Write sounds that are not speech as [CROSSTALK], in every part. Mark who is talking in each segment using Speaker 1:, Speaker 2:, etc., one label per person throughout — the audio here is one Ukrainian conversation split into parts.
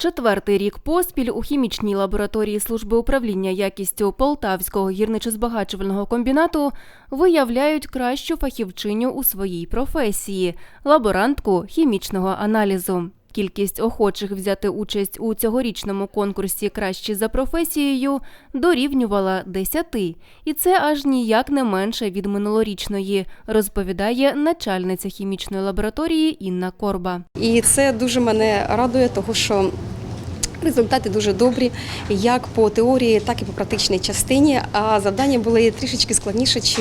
Speaker 1: Четвертий рік поспіль у хімічній лабораторії служби управління якістю Полтавського гірничо-збагачувального комбінату виявляють кращу фахівчиню у своїй професії лаборантку хімічного аналізу. Кількість охочих взяти участь у цьогорічному конкурсі кращі за професією дорівнювала 10. І це аж ніяк не менше від минулорічної, розповідає начальниця хімічної лабораторії Інна Корба.
Speaker 2: І це дуже мене радує, тому що результати дуже добрі, як по теорії, так і по практичній частині. А завдання були трішечки складніше, ніж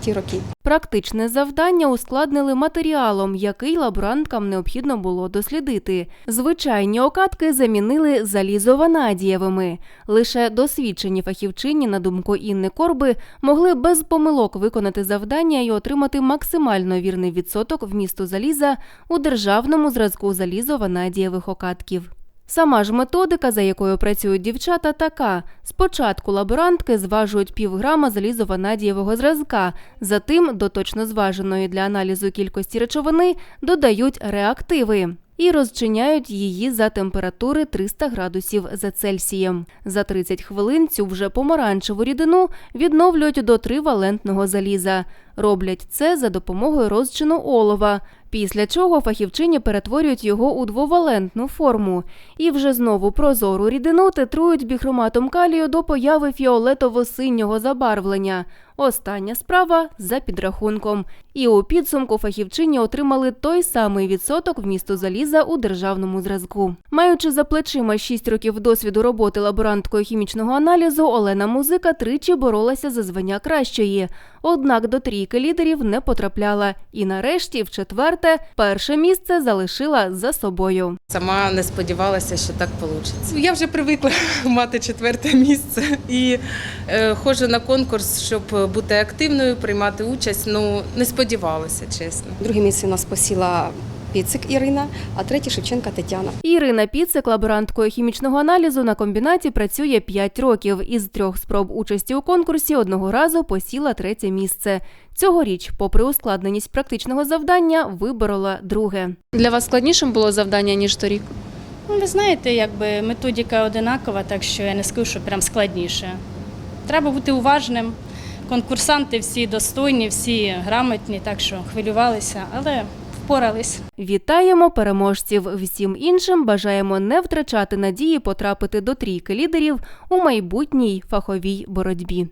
Speaker 2: ті роки.
Speaker 1: Практичне завдання ускладнили матеріалом, який лаборанткам необхідно було дослідити. Звичайні окатки замінили залізованадієвими. Лише досвідчені фахівчині, на думку Інни Корби, могли без помилок виконати завдання і отримати максимально вірний відсоток вмісту заліза у державному зразку залізованадієвих окатків. Сама ж методика, за якою працюють дівчата, така: спочатку лаборантки зважують півграма залізованадієвого зразка, затим до точно зваженої для аналізу кількості речовини додають реактиви і розчиняють її за температури 300 градусів за Цельсієм. За 30 хвилин цю вже помаранчеву рідину відновлюють до тривалентного заліза. Роблять це за допомогою розчину олова. Після чого фахівчині перетворюють його у двовалентну форму і вже знову прозору рідину титрують біхроматом калію до появи фіолетово-синього забарвлення. Остання справа за підрахунком. І у підсумку фахівчині отримали той самий відсоток вмісту заліза у державному зразку. Маючи за плечима 6 років досвіду роботи лаборанткою хімічного аналізу, Олена Музика тричі боролася за звання кращої. Однак до трійки лідерів не потрапляла. І нарешті, в четверте, перше місце залишила за собою.
Speaker 3: Сама не сподівалася, що так вийде. Я вже привикла [LAUGHS] мати четверте місце і е, ходжу на конкурс, щоб бути активною, приймати участь. Ну не сподівалася, чесно.
Speaker 2: Друге місце нас посіла Піцик Ірина, а третє Шевченка Тетяна.
Speaker 1: Ірина Піцик, лаборанткою хімічного аналізу на комбінаті, працює 5 років. Із трьох спроб участі у конкурсі одного разу посіла третє місце. Цьогоріч, попри ускладненість практичного завдання, виборола друге. Для вас складнішим було завдання ніж торік?
Speaker 4: Ну, ви знаєте, якби методика одинакова, так що я не скажу, що прям складніше. Треба бути уважним. Конкурсанти всі достойні, всі грамотні, так що хвилювалися, але впорались.
Speaker 1: Вітаємо переможців. Всім іншим бажаємо не втрачати надії потрапити до трійки лідерів у майбутній фаховій боротьбі.